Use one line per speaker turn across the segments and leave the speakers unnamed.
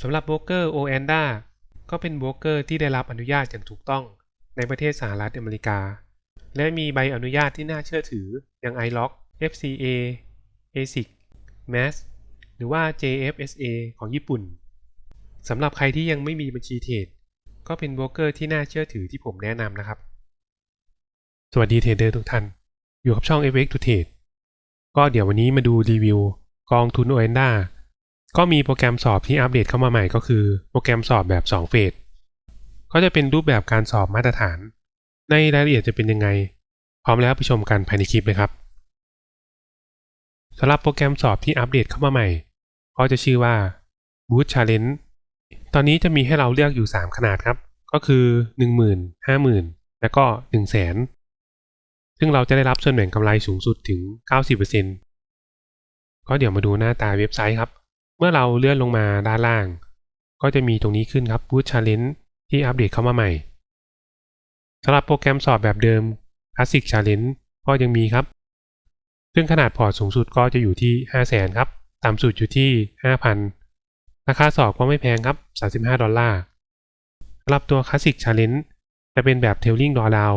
สำหรับโบรกเกอร์ Oanda ก็เป็นโบรกเกอร์ที่ได้รับอนุญาตอย่างถูกต้องในประเทศสหรัฐอเมริกา และมีใบอนุญาตที่น่าเชื่อถืออย่าง iLock FCA ASIC MAS หรือว่า JFSA ของญี่ปุ่นสำหรับใครที่ยังไม่มีบัญชีเทรดก็เป็นโบรกเกอร์ที่น่าเชื่อถือที่ผมแนะนำนะครับ สวัสดีเทรดเดอร์ทุกท่าน อยู่กับช่อง FX to Trade ก็เดี๋ยววันนี้มาดูรีวิวกองทุน Oanda ก็มีโปรแกรมสอบที่อัปเดตเข้ามาใหม่ก็คือ โปรแกรมสอบแบบ2เฟสก็จะเป็นรูปแบบการสอบมาตรฐาน ในรายละเอียดจะเป็นยังไง พร้อมแล้วไปชมกันภายในคลิปเลยครับสำหรับโปรแกรมสอบที่อัปเดตเข้ามาใหม่ ก็จะชื่อว่า Boot Challenge ตอนนี้จะมีให้เราเลือกอยู่ 3 ขนาดครับ ก็คือ 10,000 50,000 และก็ 100,000 ซึ่งเราจะได้รับส่วนแบ่งกำไรสูงสุดถึง 90%ก็เดี๋ยวมาดูหน้าตาเว็บไซต์ครับ เมื่อเราเลื่อนลงมาด้านล่าง ก็จะมีตรงนี้ขึ้นครับ Boot Challenge ที่อัปเดตเข้ามาใหม่สำหรับโปรแกรมสอบแบบเดิม Classic Challenge ก็ยังมีครับ ซึ่งขนาดพอร์ตสูงสุดก็จะอยู่ที่ 500,000 ครับ ต่ำสุดอยู่ที่ 5,000 ราคาสอบก็ไม่แพงครับ 35 ดอลลาร์สำหรับตัว Classic Challenge จะเป็นแบบ Tailing Drawdown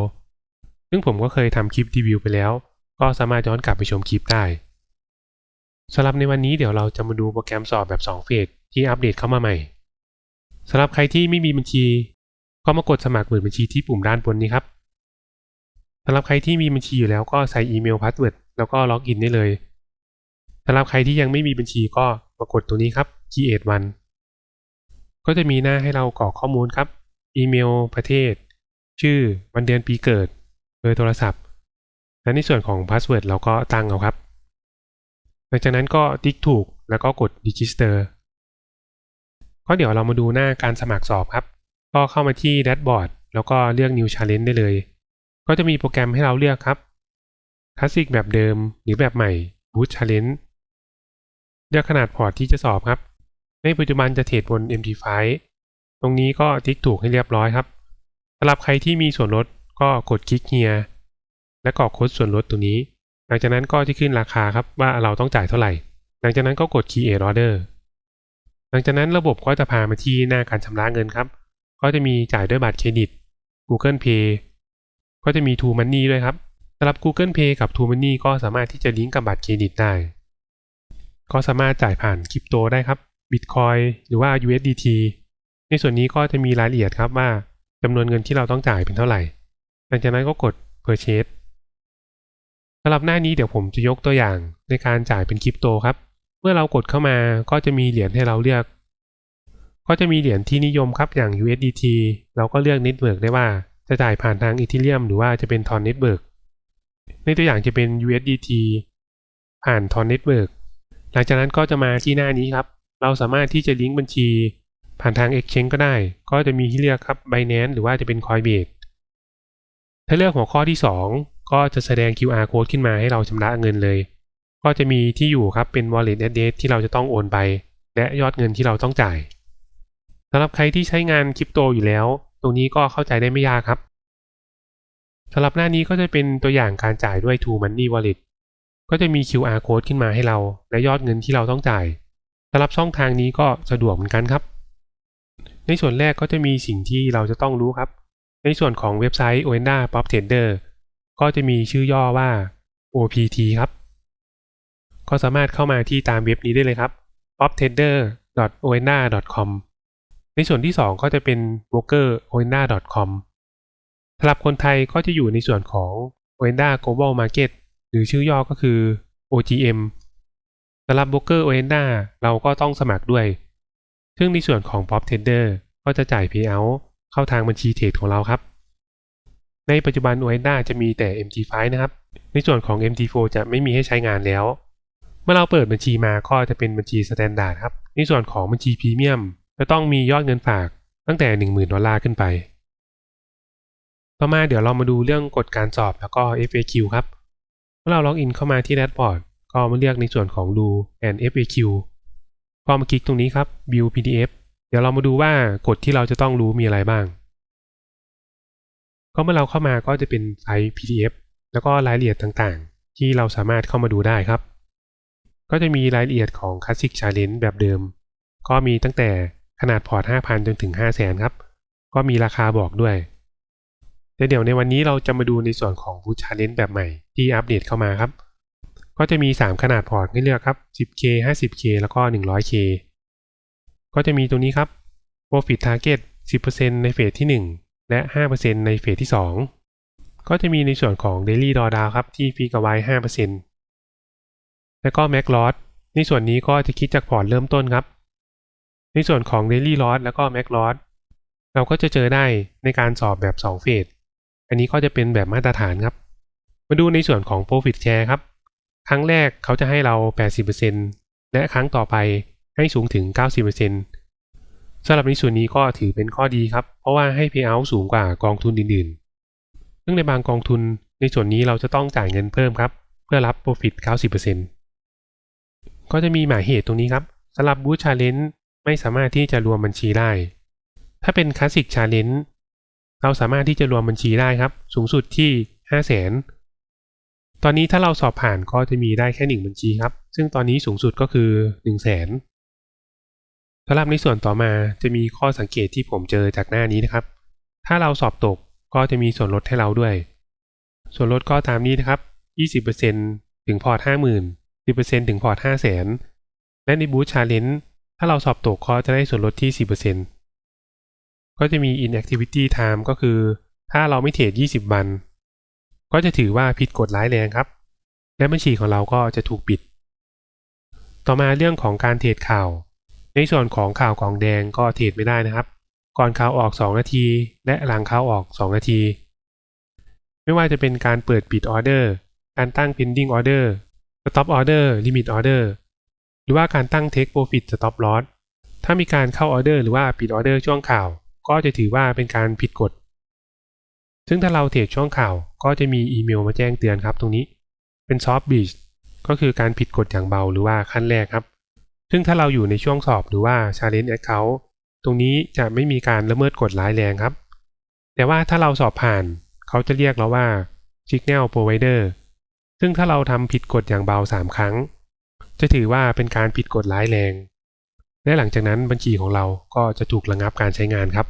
ซึ่งผมก็เคยทำคลิปรีวิวไปแล้ว ก็สามารถย้อนกลับไปชมคลิปได้ สำหรับในวันนี้เดี๋ยวเราจะมาดูโปรแกรมสอบแบบ 2 เฟสที่อัปเดตเข้ามาใหม่สำหรับใครที่ไม่มีบัญชี ก็มากดสมัครเปิดบัญชีที่ปุ่มด้านบนนี้ครับสำหรับใครที่มีบัญชีอยู่แล้วก็ใส่อีเมลพาสเวิร์ดแล้วก็ล็อกอินได้เลยสำหรับใครที่ยังไม่มีบัญชีก็มากดตรงนี้ครับ create one ก็จะมีหน้าให้เรากรอกข้อมูลครับ อีเมลประเทศ ชื่อวันเดือนปีเกิดเบอร์โทรศัพท์และในส่วนของพาสเวิร์ดเราก็ตั้งเอาครับ หลังจากนั้นก็ติ๊กถูกแล้วก็กด register ก็เดี๋ยวเรามาดูหน้าการสมัครสอบครับ ก็เข้ามาที่แดชบอร์ดแล้วก็เลือก New Challenge ได้เลย ก็จะมีโปรแกรมให้เราเลือกครับ Classic แบบเดิมหรือแบบใหม่ Boot Challenge เลือกขนาดพอร์ตที่จะสอบครับ ในปัจจุบันจะเทรดบน MT5 ตรงนี้ก็ติ๊กถูกให้เรียบร้อยครับสำหรับใครที่มีส่วนลดก็กดคลิกเฮียและกรอกโค้ดส่วนลดตรงนี้ หลังจากนั้นก็จะขึ้นราคาครับว่าเราต้องจ่ายเท่าไหร่ หลังจากนั้นก็กด Create Order หลังจากนั้นระบบก็จะพามาที่หน้าการชำระเงินครับ ก็จะมีจ่ายด้วยบัตรเครดิต Google Pay ก็จะมี True Money ด้วยครับสำหรับ Google Pay กับ True Money ก็สามารถที่จะลิงก์กับบัตรเครดิตได้ ก็สามารถจ่ายผ่านคริปโตได้ครับ Bitcoin หรือว่า USDT ในส่วนนี้ก็จะมีรายละเอียดครับว่าจำนวนเงินที่เราต้องจ่ายเป็นเท่าไหร่ หลังจากนั้นก็กด Purchase สำหรับหน้านี้เดี๋ยวผมจะยกตัวอย่างในการจ่ายเป็นคริปโตครับ เมื่อเรากดเข้ามาก็จะมีเหรียญให้เราเลือก ก็จะมีเหรียญที่นิยมครับอย่าง USDT เราก็เลือก Network ได้ว่าจะจ่ายผ่านทาง Ethereum หรือว่าจะเป็น Tron Network ในตัวอย่างจะเป็น USDT ผ่าน Tron Network หลังจากนั้นก็จะมาที่หน้านี้ครับ เราสามารถที่จะลิงก์บัญชี ผ่านทาง Exchange ก็ได้ ก็จะมีที่เลือกครับ Binance หรือว่าจะเป็น Coinbase ถ้าเลือกหัวข้อที่ 2 ก็จะแสดง QR code ขึ้นมาให้เราชำระเงินเลย ก็จะมีที่อยู่ครับเป็น wallet address ที่เราจะต้องโอนไป และยอดเงินที่เราต้องจ่ายสำหรับใครที่ใช้งานคริปโตอยู่แล้ว ตรงนี้ก็เข้าใจได้ไม่ยากครับสำหรับหน้านี้ก็จะเป็นตัวอย่างการจ่ายด้วย TruMoney Wallet ก็จะมี QR code ขึ้นมาให้เรา และยอดเงินที่เราต้องจ่ายสำหรับช่องทางนี้ก็สะดวกเหมือนกันครับ ในส่วนแรกก็จะมีสิ่งที่เราจะต้องรู้ครับ ในส่วนของเว็บไซต์ Oenda Prop Trader ก็จะมีชื่อย่อว่า OPT ครับ ก็สามารถเข้ามาที่ตามเว็บนี้ได้เลยครับ poptrader.oenda.com ในส่วนที่ 2 ก็จะเป็น brokeroenda.com สำหรับคนไทยก็จะอยู่ในส่วนของ Oenda Global Market หรือชื่อย่อก็คือ OGM สำหรับ broker Oenda เราก็ต้องสมัครด้วย ซึ่งในส่วนของ Pop Trader ก็จะจ่าย Payout เข้าทางบัญชีเทรดของเราครับ ในปัจจุบัน Oenda จะมีแต่ MT5 นะครับ ในส่วนของ MT4 จะไม่มีให้ใช้งานแล้ว เมื่อเราเปิดบัญชีมาก็จะเป็นบัญชี Standard ครับ ในส่วนของบัญชีพรีเมียมจะต้องมียอดเงินฝากตั้งแต่ 10,000 ดอลลาร์ขึ้นไป ต่อมาเดี๋ยวเรามาดูเรื่องกฎการสอบแล้วก็ FAQ ครับ เมื่อเราล็อกอินเข้ามาที่แดชบอร์ดก็มาเลือกในส่วนของดู and FAQ ก็มาคลิกตรงนี้ครับ View PDF เดี๋ยวเรามาดูว่ากฎที่เราจะต้องรู้มีอะไรบ้าง ก็เมื่อเราเข้ามาก็จะเป็นไฟล์ PDF แล้วก็รายละเอียดต่างๆ ที่เราสามารถเข้ามาดูได้ครับ ก็จะมีรายละเอียดของ Classic Challenge แบบเดิม ก็มีตั้งแต่ขนาดพอร์ต 5,000 จนถึง 500,000 ครับ ก็มีราคาบอกด้วยแต่เดี๋ยวในวันนี้เราจะมาดูในส่วนของ Boot Challenge แบบใหม่ที่อัปเดตเข้ามาครับ ก็จะมี 3 ขนาดพอร์ตให้เลือกครับ 10K 50K แล้วก็ 100K ก็จะมีตรงนี้ครับ Profit Target 10%ในเฟสที่ 1 และ 5%ในเฟสที่ 2 ก็จะมีในส่วนของ Daily Drawdown ครับที่ฟีกับไว้ 5%แล้วก็ Max Loss ในส่วนนี้ก็จะคิดจากพอร์ตเริ่มต้นครับ ในส่วนของ Daily Loss แล้วก็ Max Loss เราก็จะเจอได้ในการสอบแบบ 2 เฟส อันนี้ก็จะเป็นแบบมาตรฐานครับ มาดูในส่วนของ Profit Share ครับ ครั้งแรกเขาจะให้เรา 80%และครั้งต่อไปให้สูงถึง 90% สำหรับในส่วนนี้ก็ถือเป็นข้อดีครับ เพราะว่าให้ Payout สูงกว่ากองทุนอื่นๆ ซึ่งในบางกองทุนในส่วนนี้เราจะต้องจ่ายเงินเพิ่มครับ เพื่อรับ Profit 90%ก็จะมีหมายเหตุตรงนี้ครับสำหรับ Boot Challenge ไม่สามารถที่จะรวมบัญชีได้ ถ้าเป็น Classic Challenge เราสามารถที่จะรวมบัญชีได้ครับ สูงสุดที่500,000ตอนนี้ถ้าเราสอบผ่านก็จะมีได้แค่ 1 บัญชีครับ ซึ่งตอนนี้สูงสุดก็คือ 100,000 สำหรับในส่วนต่อมาจะมีข้อสังเกตที่ผมเจอจากหน้านี้นะครับ ถ้าเราสอบตกก็จะมีส่วนลดให้เราด้วย ส่วนลดก็ตามนี้นะครับ 20%ถึงพอร์ต50,000 10%ถึงพอร์ต500,000 และในบูธชาเลนจ์ถ้าเราสอบตกก็จะได้ส่วนลดที่ 10%ก็จะมี inactivity time ก็คือ ถ้าเราไม่เทรด 20 วัน ก็จะถือว่าผิดกฎร้ายแรงครับ และบัญชีของเราก็จะถูกปิด ต่อมาเรื่องของการเทรดข่าว ในส่วนของข่าวกองแดงก็เทรดไม่ได้นะครับ ก่อนข่าวออก 2 นาที และหลังข่าวออก 2 นาที ไม่ว่าจะเป็นการเปิดปิดออเดอร์ การตั้ง pending order stop order limit order หรือว่าการตั้ง take profit stop loss ถ้ามีการเข้าออเดอร์หรือว่าปิดออเดอร์ช่วงข่าว ก็จะถือว่าเป็นการผิดกฎ ซึ่งถ้าเราเทรดช่วงข่าว ก็จะมีอีเมลมาแจ้งเตือนครับตรงนี้ เป็น soft breach ก็คือการผิดกฎอย่างเบาหรือว่าขั้นแรกครับ ซึ่งถ้าเราอยู่ในช่วงสอบหรือว่า challenge account ตรงนี้จะไม่มีการละเมิดกฎร้ายแรงครับ แต่ว่าถ้าเราสอบผ่าน เขาจะเรียกเราว่า signal provider ซึ่งถ้าเราทำผิดกฎอย่างเบา 3 ครั้ง จะถือว่าเป็นการผิดกฎร้ายแรง และหลังจากนั้นบัญชีของเราก็จะถูกระงับการใช้งานครับ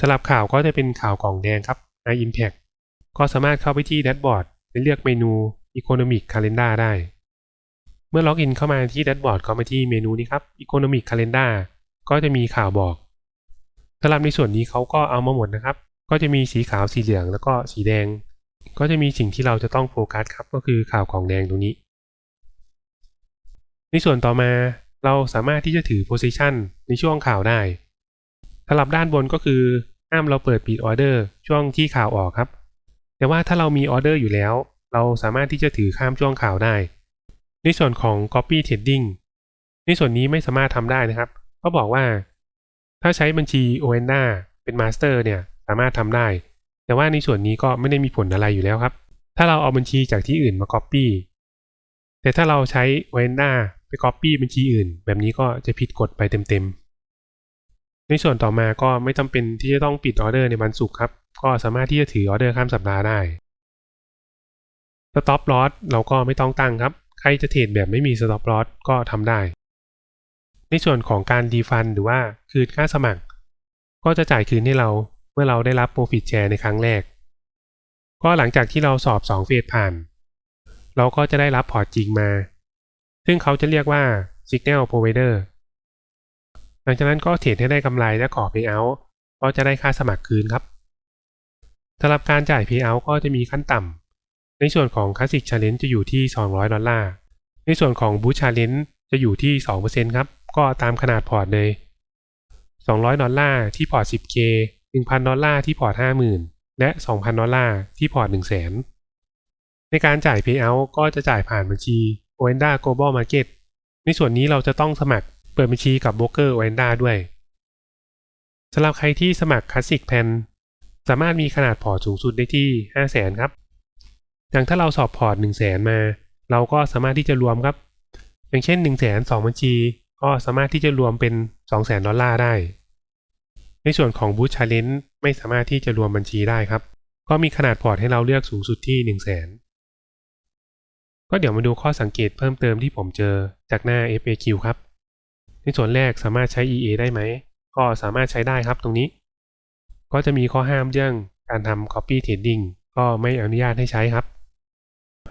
สำหรับข่าวก็จะเป็นข่าวกล่องแดงครับ i Impact ก็สามารถเข้าไปที่แดชบอร์ดและเลือกเมนู Economic Calendar ได้ มื่อล็อกอินเข้ามาที่แดชบอร์ดก็มาที่เมนูนี้ครับ Economic Calendar ก็จะมีข่าวบอกสำหรับในส่วนนี้เขาก็เอามาหมดนะครับ ก็จะมีสีขาวสีเหลืองแล้วก็สีแดง ก็จะมีสิ่งที่เราจะต้องโฟกัสครับก็คือข่าวของแดงตรงนี้ ในส่วนต่อมาเราสามารถที่จะถือ position ในช่วงข่าวได้สำหรับด้านบนก็คือห้ามเราเปิดปิดออเดอร์ช่วงที่ข่าวออกครับ แต่ว่าถ้าเรามีออเดอร์อยู่แล้ว เราสามารถที่จะถือข้ามช่วงข่าวได้ ในส่วนของ copy trading ในส่วนนี้ไม่สามารถทำได้นะครับเขาบอกว่า ถ้าใช้บัญชี o e n d a เป็น master เนี่ยสามารถทำได้ แต่ว่าในส่วนนี้ก็ไม่ได้มีผลอะไรอยู่แล้วครับ ถ้าเราเอาบัญชีจากที่อื่นมา copy แต่ถ้าเราใช้ o e n d a ไป copy บัญชีอื่น แบบนี้ก็จะผิดกฎไปเต็มๆ ในส่วนต่อมาก็ไม่จำเป็นที่จะต้องปิดออเดอร์ในวันศุกร์ครับ ก็สามารถที่จะถือออเดอร์ข้ามสัปดาห์ได้ stop loss เราก็ไม่ต้องตั้งครับ รจะเทรดแบบไม่มี stop loss ก็ทำได้ ในส่วนของการดีฟันหรือว่าคืนค่าสมัคร ก็จะจ่ายคืนให้เราเมื่อเราได้รับ profit share ในครั้งแรก ก็หลังจากที่เราสอบ2เฟสผ่าน เราก็จะได้รับพอร์ตจริงมา ซึ่งเขาจะเรียกว่า signal provider หลังจากนั้นก็เทรดให้ได้กำไรและขอ payout ก็จะได้ค่าสมัครคืนครับสำหรับการจ่าย payout ก็จะมีขั้นต่ำ ในส่วนของ Classic Challenge จะอยู่ที่ 200 ดอลลาร์ ในส่วนของ Boost Challenge จะอยู่ที่ 2%ครับ ก็ตามขนาดพอร์ตเลย 200 ดอลลาร์ที่พอร์ต 10K 1,000 ดอลลาร์ที่พอร์ต 50,000 และ 2,000 ดอลลาร์ที่พอร์ต 100,000 ในการจ่าย payout ก็จะจ่ายผ่านบัญชี o e n d a Global Market ในส่วนนี้เราจะต้องสมัครเปิดบัญชีกับโบรกเกอร์ o e n d a ด้วยสำหรับใครที่สมัคร Classic Plan สามารถมีขนาดพอร์ตสูงสุดได้ที่ 500,000 ครับ อย่างถ้าเราสอบพอร์ต100,000มา เราก็สามารถที่จะรวมครับ อย่างเช่น100,000 2บัญชี ก็สามารถที่จะรวมเป็น 200,000ดอลลาร์ได้ ในส่วนของ Boost Challenge ไม่สามารถที่จะรวมบัญชีได้ครับ ก็มีขนาดพอร์ตให้เราเลือกสูงสุดที่ 100,000ก็เดี๋ยวมาดูข้อสังเกตเพิ่มเติมที่ผมเจอจากหน้า FAQ ครับ ในส่วนแรกสามารถใช้ EA ได้ไหม ก็สามารถใช้ได้ครับตรงนี้ ก็จะมีข้อห้ามเรื่องการทำ copy trading ก็ไม่อนุญาตให้ใช้ครับ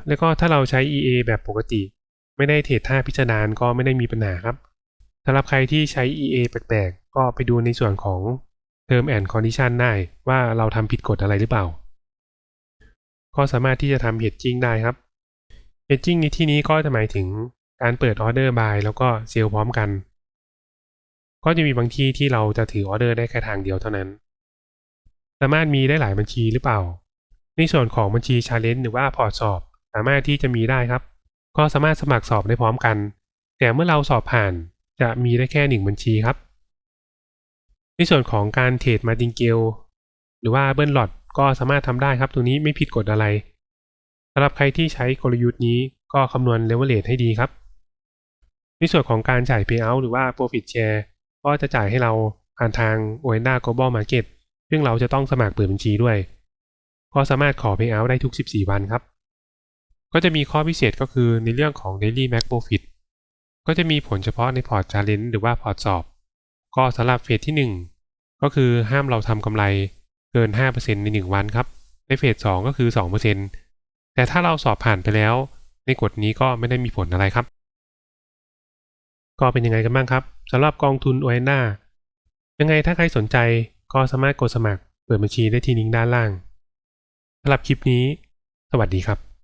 แล้วก็ถ้าเราใช้ EA แบบปกติ ไม่ได้เทรดท่าพิจารณาก็ไม่ได้มีปัญหาครับสำหรับใครที่ใช้ EA แปลกๆ ก็ไปดูในส่วนของ Term and Condition ได้ว่าเราทำผิดกฎอะไรหรือเปล่า ก็สามารถที่จะทำ hedging ได้ครับ hedging ในที่นี้ก็จะหมายถึงการเปิดออเดอร์ buy แล้วก็เซลล์พร้อมกัน ก็จะมีบางที่ที่เราจะถือออเดอร์ได้แค่ทางเดียวเท่านั้น สามารถมีได้หลายบัญชีหรือเปล่า ในส่วนของบัญชี challenge หรือว่าพอร์ตสอบ สามารถที่จะมีได้ครับ ก็สามารถสมัครสอบได้พร้อมกัน แต่เมื่อเราสอบผ่านจะมีได้แค่หนึ่งบัญชีครับ ในส่วนของการเทรดมาดิงเกลหรือว่าเบิ้ลหลอดก็สามารถทำได้ครับ ตรงนี้ไม่ผิดกฎอะไรสำหรับใครที่ใช้กลยุทธ์นี้ก็คำนวณเลเวลเลทให้ดีครับ ในส่วนของการจ่าย Payout หรือว่า Profit Share ก็จะจ่ายให้เราผ่านทาง o e n d a Global Market ซึ่งเราจะต้องสมัครเปิดบัญชีด้วย ก็สามารถขอ Payout ได้ทุก 14 วันครับ ก็จะมีข้อพิเศษก็คือในเรื่องของ Daily Max Profit ก็จะมีผลเฉพาะในพอร์ต Challenge หรือว่าพอร์ตสอบ ก็สำหรับเฟสที่ 1 ก็คือห้ามเราทำกำไรเกิน 5%ใน 1 วันครับ ในเฟส2ก็คือ 2%แต่ถ้าเราสอบผ่านไปแล้ว ในกฎนี้ก็ไม่ได้มีผลอะไรครับ ก็เป็นยังไงกันบ้างครับสำหรับกองทุนโอเอน่ายังไงถ้าใครสนใจก็สามารถกดสมัครเปิดบัญชีได้ที่ลิงก์ด้านล่างสำหรับคลิปนี้ สวัสดีครับ